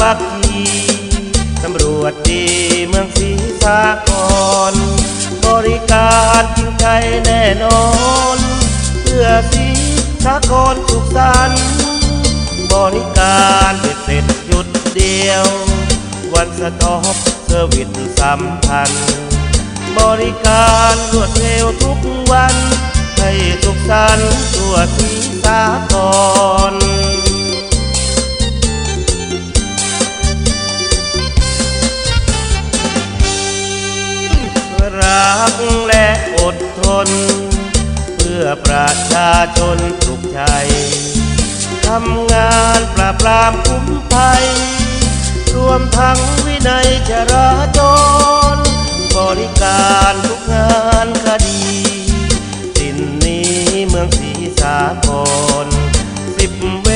มัคคีตำรวจดีเมืองศรีสากรบริการจริงใจแน่นอน เพื่อศรีสากรสุขสันต์บริการเบ็ดเสร็จหยุดเดียว วันสต็อปเซอร์วิสสัมพันธ์บริการรวดเร็วทุกวัน ให้สุขสันต์ตัวศ ชาชนปลุกใจทำงานปราบปรามคุ้มภัย รวมทั้งวินัยจราจร บริการทุกงานคดีสิ่นนี้เมืองศรีสากรสิบเว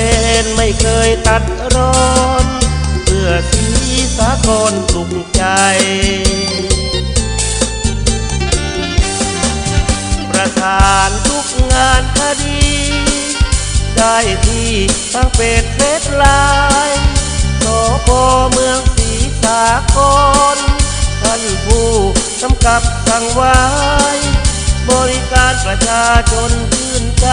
นไม่เคยตัดร้อน เพื่อศรีสากรสุขใจ ได้ที่ทั้งเป็ดเฟซไลน์สพเมืองศรีสากลท่านผู้กำกับสั่งไว้ บริการประชาชนชื่นใจ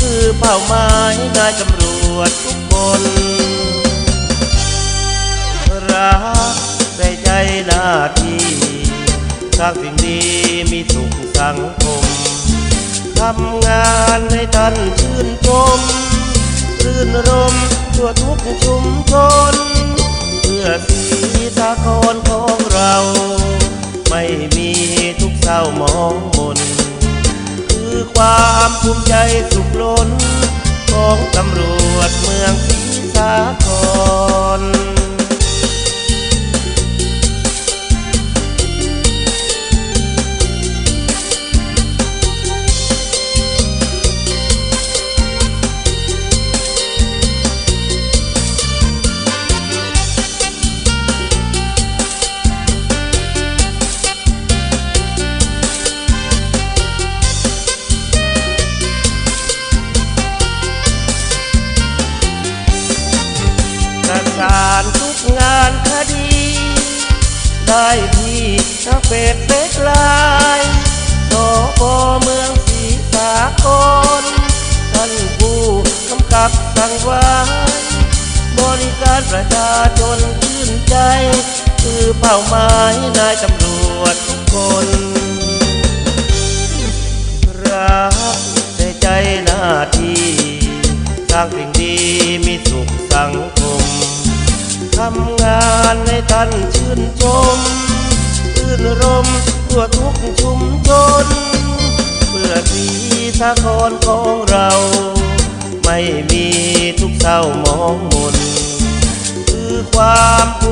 คือเป้าหมายนายตำรวจทุกคนรักใส่ใจหน้าที่สร้างสิ่งดีมีสุขสังคมทำงานให้ท่าน รมทั่วทุกชุมชน เพื่อสีสากรของเรา ไม่มีทุกเศร้าหมองมน คือความภูมิใจสุขล้น ของตำรวจเมืองศรีสากร ได้ที่ทั้งเฟซเฟซไลน์สพเมืองศรีสากลท่านผู้กำกับสั่งไว้บริการประชาชนชื่นใจ คือเป้าหมายนายตำรวจทุกคนรักในใจหน้าที่สร้างสิ่งดีมีสุขสังค ทำงานให้ท่านชื่นชมชื่นรมทั่วทุกชุมชน เพื่อสีสะครของเรา ไม่มีทุกเศร้ามองมน คือความภู